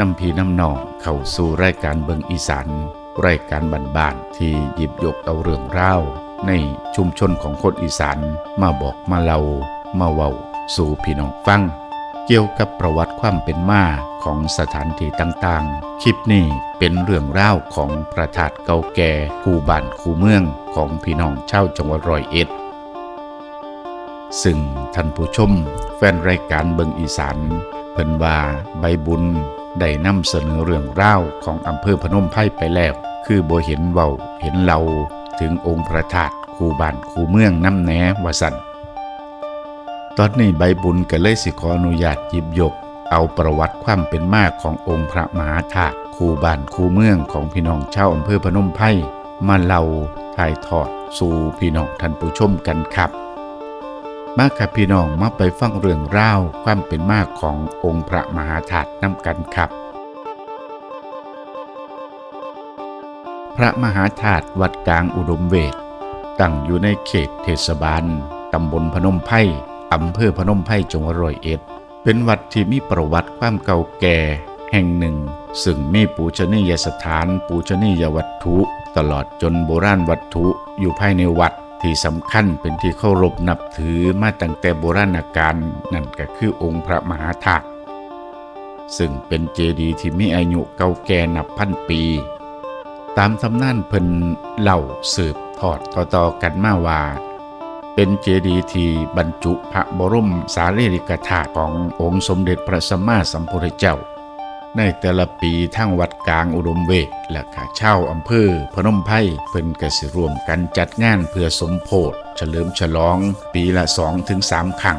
นำพีน้ำนองเข้าสู่รายการเบิงอีสานรายการบ้านที่หยิบยกเอาเรื่องราวในชุมชนของคนอีสานมาบอกมาเล่ามาเว้าสู่พี่น้องฟัง เกี่ยวกับประวัติความเป็นมาของสถานที่ต่างๆ คลิปนี้เป็นเรื่องราวของพระธาตุเก่าแก่คูบ้านคูเมืองของพี่น้องชาวจังหวัดร้อยเอ็ด ซึ่งท่านผู้ชมแฟนรายการเบิงอีสานเพิ่นว่าใบบุญ ได้นำเสนอเรื่องราวของอำเภอพนมไพรไปแล้ว คือบ่เห็นเว้าเห็นเราถึงองค์พระธาตุคูบ้านคูเมืองน้ำแหนวสันตอนนี้ใบบุญก็เลยสิขออนุญาตหยิบยก เอาประวัติความเป็นมาขององค์พระมหาธาตุคูบ้านคูเมืองของพี่น้องชาวอำเภอพนมไพรมาเล่าถ่ายทอดสู่พี่น้องท่านผู้ชมกันครับ มากับพี่น้องมาไปฟังเรื่องราวความเป็นมาขององค์พระมหาธาตุน้ำกันครับ พระมหาธาตุวัดกลางอุดมเวทตั้งอยู่ในเขตเทศบาลตำบลพนมไพรอำเภอพนมไพรจังหวัดร้อยเอ็ด เป็นวัดที่มีประวัติความเก่าแก่แห่งหนึ่ง ซึ่งมีปูชนียสถานปูชนียวัตถุ ตลอดจนโบราณวัตถุอยู่ภายในวัด ที่สำคัญเป็นที่เคารพนับถือมาตั้งแต่โบราณกาลนั่นก็คือองค์พระมหาธาตุซึ่งเป็นเจดีย์ที่มีอายุเก่าแก่นับพันปี ตามตำนานเพิ่นเล่าสืบทอดต่อๆกันมาว่า เป็นเจดีย์ที่บรรจุพระบรมสารีริกธาตุขององค์สมเด็จพระสัมมาสัมพุทธเจ้า ในแต่ละปีทั้งวัดกลางอุดมเวทและข้าเช่าอำเภอพนมไพรเพิ่นก็สิร่วมกันจัดงานเพื่อสมโพธเฉลิมฉลองปีละ2-3ถึง3ครั้ง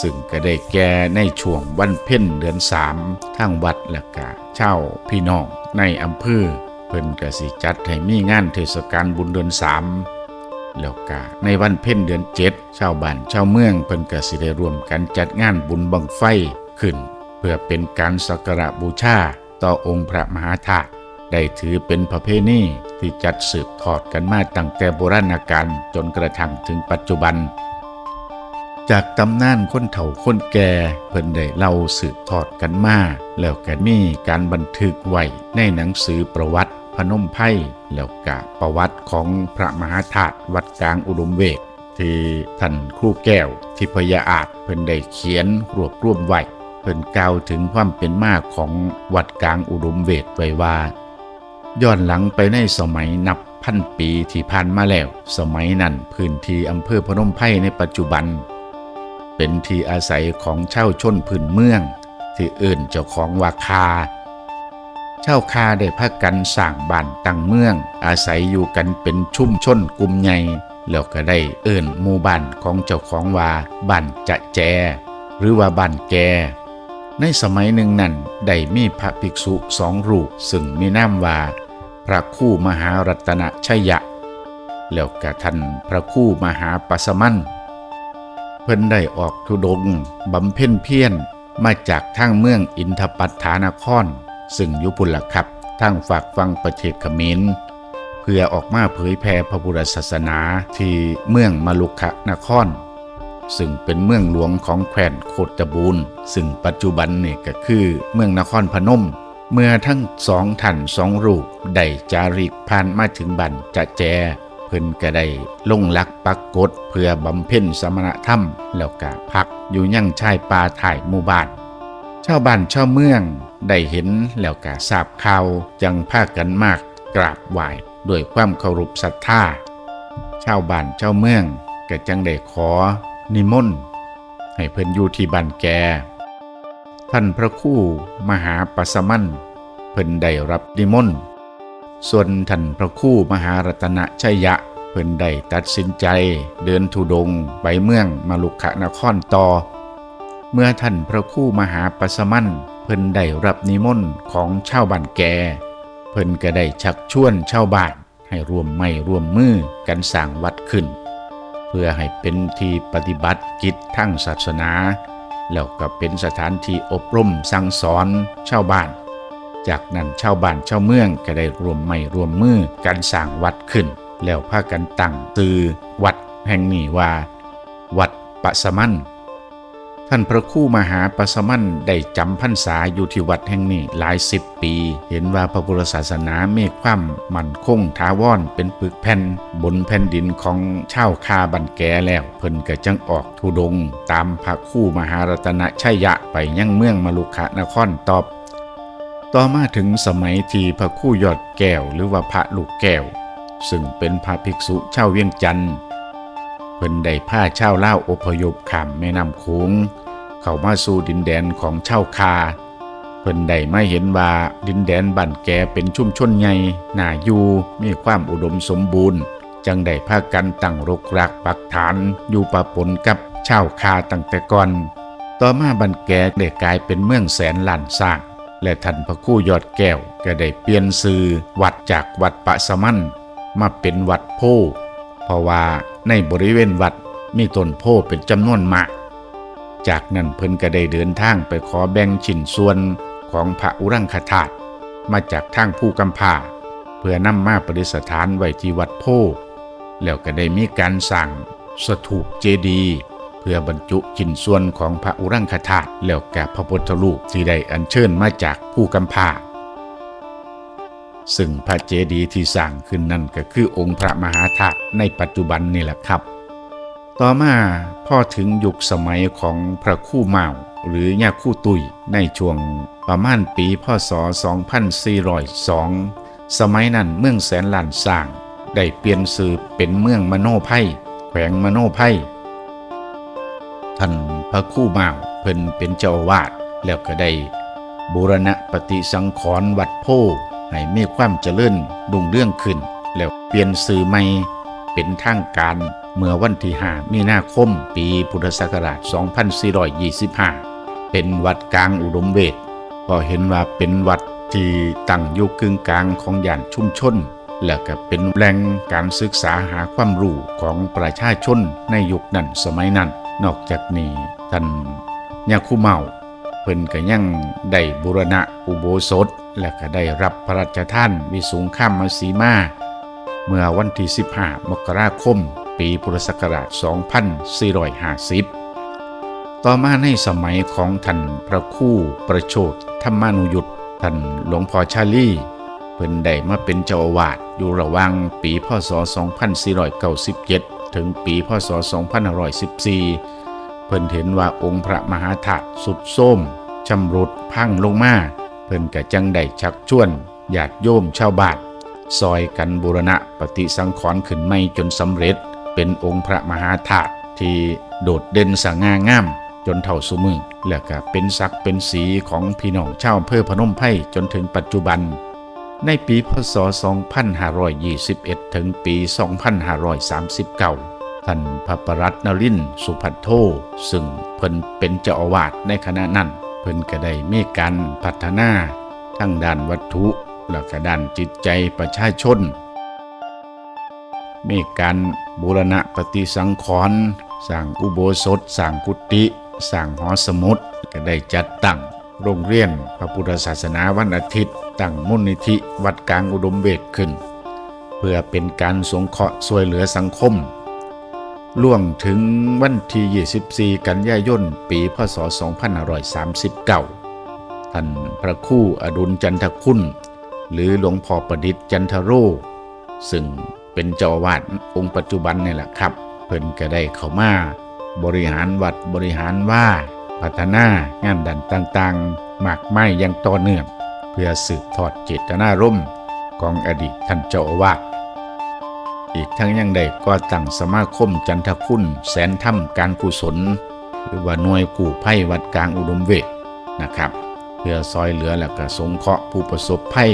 ซึ่งก็ได้แก่ในช่วงวันเพ็ญเดือนสามทั้งวัดและกาเช่าพี่น้องในอำเภอเพิ่นก็สิจัดให้มีงานเทศกาลบุญเดือนสามแล้วก็ในวันเพ็ญเดือนเจ็ดชาวบ้านชาวเมืองเพิ่นก็สิได้ร่วมกันจัดงานบุญบังไฟขึ้น เพื่อเป็นการสักการะบูชาต่อองค์พระมหาธาตุได้ถือเป็นประเพณีที่จัดสืบทอดกันมาตั้งแต่โบราณกาลจนกระทั่งถึงปัจจุบัน จากตำนานคนเฒ่าคนแก่เพิ่นได้เล่าสืบทอดกันมาแล้วก็มีการบันทึกไว้ในหนังสือประวัติพนมไพรแล้วก็ประวัติของพระมหาธาตุวัดกลางอุดมเวทที่ท่านครูแก้วทิพยาอาจเพิ่นได้เขียนรวบรวมไว้ พิ่นกล่าวถึงความเป็นมาของวัดกลางอุดมเวทไว้ว่า ย้อนหลังไปในสมัยนับพันปีที่ผ่านมาแล้ว สมัยนั้นพื้นที่อำเภอพนมไพรในปัจจุบัน เป็นที่อาศัยของเช่าวชนพื้นเมือง ที่เอื่นเจ้าของว่าคาเช่าคาได้พักกันสร้างบ้านตั้งเมือง อาศัยอยู่กันเป็นชุ่มชนกลุ่มใหญ่แล้วก็ได้เอื่นหมู่บ้านของเจ้าของว่าบ้านจะแจ หรือว่าบ้านแก ในสมัยหนึ่งนั้นได้มีพระภิกษุสองรูปซึ่งมีนามว่า พระคู่มหารัตนชยะ แล้วก็ท่านพระคู่มหาปัสมันเพิ่นได้ออกทุดงบำเพ็ญเพียรมาจากทางเมืองอินทปัฏฐานคร ซึ่งยุพุละครับทางฝากฟังประเทศเขมรเพื่อออกมาเผยแผ่พระพุทธศาสนาที่เมืองมลุคะนคร ซึ่งเป็นเมืองหลวงของแคว้นโคตบูรณ์ซึ่งปัจจุบันนี่ก็คือเมืองนครพนม เมื่อทั้งสองท่านสองรูปได้จาริกผ่านมาถึงบันจะแจ เพิ่นก็ได้ลงลักปักกฎเพื่อบำเพ็ญสมณธรรม แล้วก็พักอยู่ยังชายป่าถ่ายหมู่บ้านชาวบ้านชาวเมืองได้เห็นแล้วก็ทราบข่าวจังพากันมากกราบไหว้ด้วยความเคารพศรัทธาชาวบ้านชาวเมืองก็จังได้ขอ นิมนต์ให้เพิ่นอยู่ที่บ้านแก ท่านพระคู่มหาปัสมันเพิ่นได้รับนิมนต์ส่วนท่านพระคู่มหารัตนชัยยะเพิ่นได้ตัดสินใจเดินทุดงค์ไปเมืองมาลุขนครต่อ เมื่อท่านพระคู่มหาปัสมันเพิ่นได้รับนิมนต์ของชาวบ้านแก เพิ่นก็ได้ชักชวนชาวบ้านให้ร่วมไม้ร่วมมือกันสร้างวัดขึ้น เพื่อให้เป็นที่ปฏิบัติกิจทั้งศาสนา แล้วก็เป็นสถานที่อบรมสั่งสอนชาวบ้าน จากนั้นชาวบ้านชาวเมืองก็ได้รวมไม่รวมมือกันสร้างวัดขึ้น แล้วพากันตั้งตือวัดแห่งนี้ว่า วัดปะสมัน ท่านพระคู่มหาปสมั่นได้จำพรรษาอยู่ที่วัดแห่งนี้หลายสิบปี เห็นว่าพระพุทธศาสนาเมีความมั่นคงถาวรเป็นปึกแผ่น บนแผ่นดินของชาวคาบันแกแล้วเพิ่นก็จังออกทุดง ตามพระคู่มหารัตนชัยยะไปยังเมืองมลุขนครตอบ ต่อมาถึงสมัยที่พระคู่ยอดแก้วหรือว่าพระลูกแก้ว ซึ่งเป็นพระภิกษุชาวเวียงจันทน์ เพิ่นได้ผ้าเช่าเล่าอพยพข้ามแม่น้ำโขงเข้ามาสู่ดินแดนของเช่าคา เพิ่นได้มาเห็นว่าดินแดนบ้านแกเป็นชุ่มชนใหญ่น่าอยู่มีความอุดมสมบูรณ์ จังได้พากันตั้งรกรากปักฐาน อยู่ปะปนกับเช่าคาตั้งแต่ก่อน ต่อมาบันแกได้กลายเป็นเมืองแสนล้านสร้างและท่านพระคู่ยอดแก้วก็ได้เปลี่ยนชื่อวัดจากวัดปะสมันมาเป็นวัดโพเพราะว่า ในบริเวณวัดมีต้นโพเป็นจำนวนมาก จากนั้นเพิ่นก็ได้เดินทางไปขอแบ่งชิ้นส่วนของพระอุรังคธาตุมาจากทางผู้กำพาเพื่อนำมาประดิษฐานไว้ที่วัดโพแล้วก็ได้มีการสั่งสถูปเจดีย์เพื่อบรรจุชิ้นส่วนของพระอุรังคธาตุแล้วแก่พระพุทธรูปที่ได้อัญเชิญมาจากผู้กำพา ซึ่งพระเจดีย์ที่สร้างขึ้นนั่นก็คือองค์พระมหาธาตุในปัจจุบันนี่แหละครับ ต่อมาพอถึงยุคสมัยของพระคู่เมาหรือย่าคู่ตุยในช่วงประมาณปีพศ 2402 สมัยนั้นเมืองแสนหลานสร้าง ได้เปลี่ยนชื่อเป็นเมืองมโนไพ่แขวงมโนไพ่ท่านพระคู่เมาเพิ่นเป็นเจ้าอาวาดแล้วก็ได้บูรณะปฏิสังขรณ์วัดโพ ให้มีความเจริญรุ่งเรื่องขึ้น แล้วเปลี่ยนชื่อใหม่เป็นทางการเมื่อวันที่5มีนาคมปีพุทธศักราช 2425 เป็นวัดกลางอุดมเวทก็เห็นว่าเป็นวัดที่ตั้งอยู่กึ่งกลางของย่านชุมชน และก็เป็นแหล่งการศึกษาหาความรู้ของประชาชนในยุคนั้นสมัยนั้น นอกจากนี้ท่านยาคุเมา พิ่นก็ยังได้บูรณะอุโบสถ และก็ได้รับพระราชทานวิสุงข้ามมาสีมา เมื่อวันที่ 15 มกราคม ปีพุทธศักราช 2450 ต่อมาในสมัยของท่านพระคู่ประโชดธรรมานุยุตท่านหลวงพ่อชาลีเพิ่นได้มาเป็นเจ้าอาวาสอยู่ระหว่างปีพศ 2497 ถึงปีพศ 2514 เพิ่นเห็นว่าองค์พระมหาธาตุสุดโทรมชำรุดพังลงมาเพิ่นก็จังได้ชักชวนญาติโยมชาวบ้านซอยกันบูรณะปฏิสังขรณ์ขึ้นไม่จนสำเร็จ เป็นองค์พระมหาธาตุที่โดดเด่นสง่างาม จนเท่าสุมือและก็เป็นศักดิ์เป็นสีของพี่น้องชาวอำเภอพนมไพรจนถึงปัจจุบัน ในปีพศ 2521 ถึงปี 2539 ท่านพระประรัตนรินสุพัทโทซึ่งเพิ่นเป็นเจ้าอาวาสในคณะนั้น เพิ่นก็ได้มีการพัฒนา ทั้งด้านวัตถุและก็ด้านจิตใจประชาชน เมการบูรณะปฏิสังขรณ์สร้างอุโบสถสร้างกุฏิสร้างหอสมุดก็ได้จัดตั้งโรงเรียนพระพุทธศาสนาวันอาทิตย์ ตั้งมูลนิธิวัดกลางอุดมเวทขึ้น เพื่อเป็นการสงเคราะห์ช่วยเหลือสังคม ล่วงถึงวันที่ 24 กันยายน ปีพศ 2539 ท่านพระคู่อดุลจันทคุณ หรือหลวงพ่อประดิษฐ์จันทโร ซึ่งเป็นเจ้าวาสองค์ปัจจุบันนี่แหละครับ เพิ่นก็ได้เข้ามา บริหารวัดบริหารว่า พัฒนางานดันต่างๆ มากไม้อยังต่อเนื่อง เพื่อสืบทอดเจตนารมณ์ของอดีตท่านเจ้าอาวาส อีกทั้งยังได้ก่อตั้งสมาคมจันทคุณแสนถ้ำการกุศล หรือว่าหน่วยกู้ภัยวัดกลางอุดมเวทนะครับ เพื่อซอยเหลือและก็สงเคราะห์ผู้ประสบภัย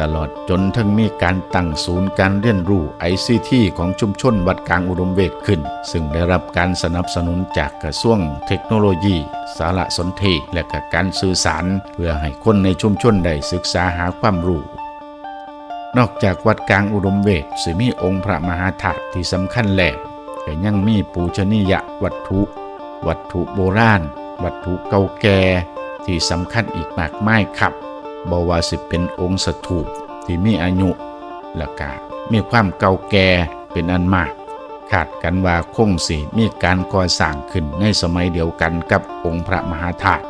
ตลอดจนทั้งมีการตั้งศูนย์การเรียนรู้ ICT ของชุมชนวัดกลางอุดมเวทขึ้น ซึ่งได้รับการสนับสนุนจากกระทรวงเทคโนโลยี สารสนเทศและก็การสื่อสาร เพื่อให้คนในชุมชนได้ศึกษาหาความรู้ นอกจากวัดกลางอุดมเวทสิมีองค์พระมหาธาตุที่สำคัญแหลกก็ยังมีปูชนียวัตถุ วัตถุโบราณ วัตถุเก่าแก่ที่สำคัญอีกมากมายครับบว่าสิเป็นองค์สถูปที่มีอายุและก็มีความเก่าแก่เป็นอันมากขคาดกันว่าคงสิมีการก่อสร้างขึ้นในสมัยเดียวกันกับองค์พระมหาธาตุ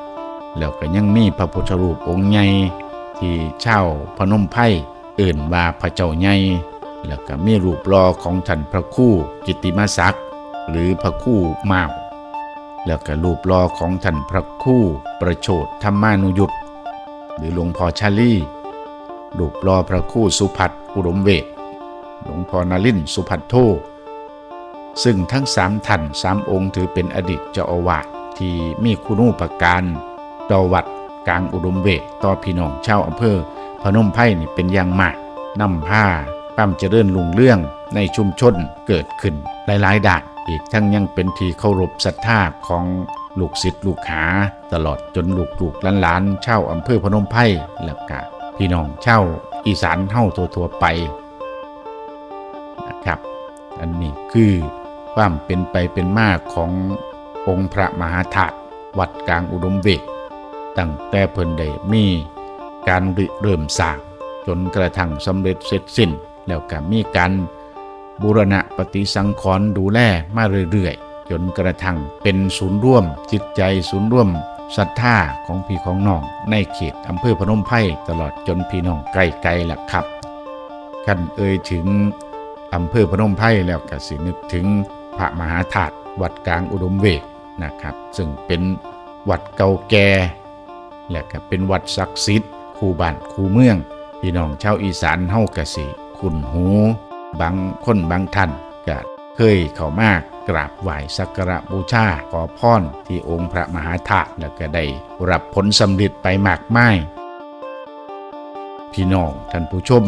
แล้วก็ยังมีพระพุทธรูปองค์ใหญ่ที่เช่าพนมไพร เอื่นว่าพระเจ้าใหญ่แล้วก็มีรูปหล่อของท่านพระคู่กิตติมศักดิ์หรือพระคู่เมาแล้วก็รูปหล่อของท่านพระคู่ประโชดธรรมานุยุตหรือหลวงพ่อชาลีรูปหล่อพระคู่สุพัฒอุดมเวทหลวงพ่อนารินสุพัทโทซึ่งทั้งสามท่านสามองค์ถือเป็นอดีตเจ้าอาวาสที่มีคุณูปการต่อวัดกลางอุดมเวทต่อพี่น้องชาวอำเภอ พนมไพรนี่เป็นอย่างมากนำผ้าความเจริญรุ่งเรื่องในชุมชนเกิดขึ้นหลายๆด่านอีกทั้งยังเป็นที่เคารพศรัทธาของลูกศิษย์ลูกหาตลอดจนลูกลูกหลานๆชาอำเภอพนมไพรแล้วก็พี่น้องเช่าอีสานเฮาทั่วๆไปนะครับ อันนี้คือความเป็นไปเป็นมาขององค์พระมหาธาตุวัดกลางอุดมเวทตั้งแต่เพิ่นได้มี การริเริ่มสร้างจนกระทั่งสำเร็จเสร็จสิ้น แล้วก็มีการบูรณะปฏิสังขรณ์ดูแลมาเรื่อยๆ จนกระทั่งเป็นศูนย์ร่วม จิตใจศูนย์ร่วมศรัทธาของพี่ของน้อง ในเขตอำเภอพนมไพรตลอดจนพี่น้องไกลๆล่ะครับกันเอ่ยถึงอำเภอพนมไพรแล้วก็สินึกถึงพระมหาธาตุวัดกลางอุดมเวทนะครับ ซึ่งเป็นวัดเก่าแก่และก็เป็นวัดศักดิ์สิทธิ์ คู่บ้านคู่เมืองพี่น้องชาวอีสานเฮากะสิคุ้นหูบางคนบางท่านก็เคยเข้ามากราบไหว้สักการะบูชาขอพรที่องค์พระมหาธาตุแล้วก็ได้รับผลสำเร็จไปมากมายพี่น้องท่านผู้ชม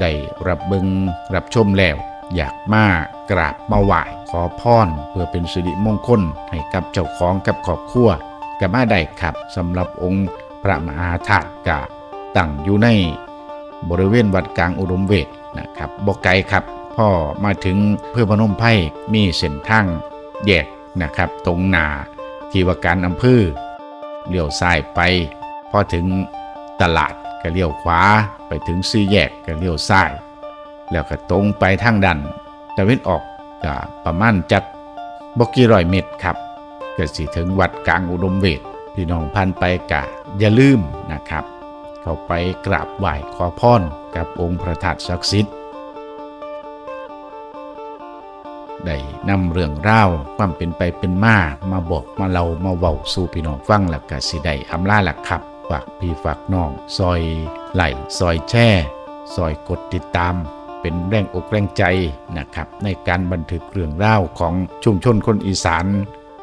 ได้รับเบิงรับชมแล้ว อยากมากราบมาไหว้ขอพรเพื่อเป็นสิริมงคลให้กับเจ้าของกับครอบครัวก็มาได้ครับสำหรับองค์พระมหาธาตุกะ ตั้งอยู่ในบริเวณวัดกลางอุดมเวทนะครับบอกไกลครับพ่อมาถึงเพื่อพนมไพรมีเส้นทางแยกนะครับ ตรงนาที่ว่าการอำเภอเลี้ยวซ้ายไป พอถึงตลาดก็เลี้ยวขวาไปถึงสี่แยกก็เลี้ยวซ้าย แล้วก็ตรงไปทางดันตะเวนออกก็ประมาณจักบกี่ร้อยเมตรครับก็สิถึงวัดกลางอุดมเวทพี่น้องพันไปกะอย่าลืมนะครับ เข้าไปกราบไหว้ขอพรกับองค์พระธาตุศักดิ์สิทธิ์ได้นำเรื่องราวความเป็นไปเป็นมามาบอกมาเล่ามาเว้าสู่พี่น้องฟังแล้วก็สิได้อำลาหล่ะครับฝากพี่ฝากน้อง ซอยไหลซอยแช่ ซอยกดติดตาม เป็นแรงอกแรงใจนะครับ ในการบันทึกเรื่องราวของชุมชนคนอีสาน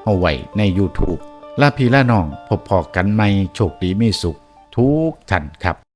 เอาไว้ใน YouTube ลาพี่ละน้องพบพอกันใหม่โชคดีมีสุข ทุกท่านครับ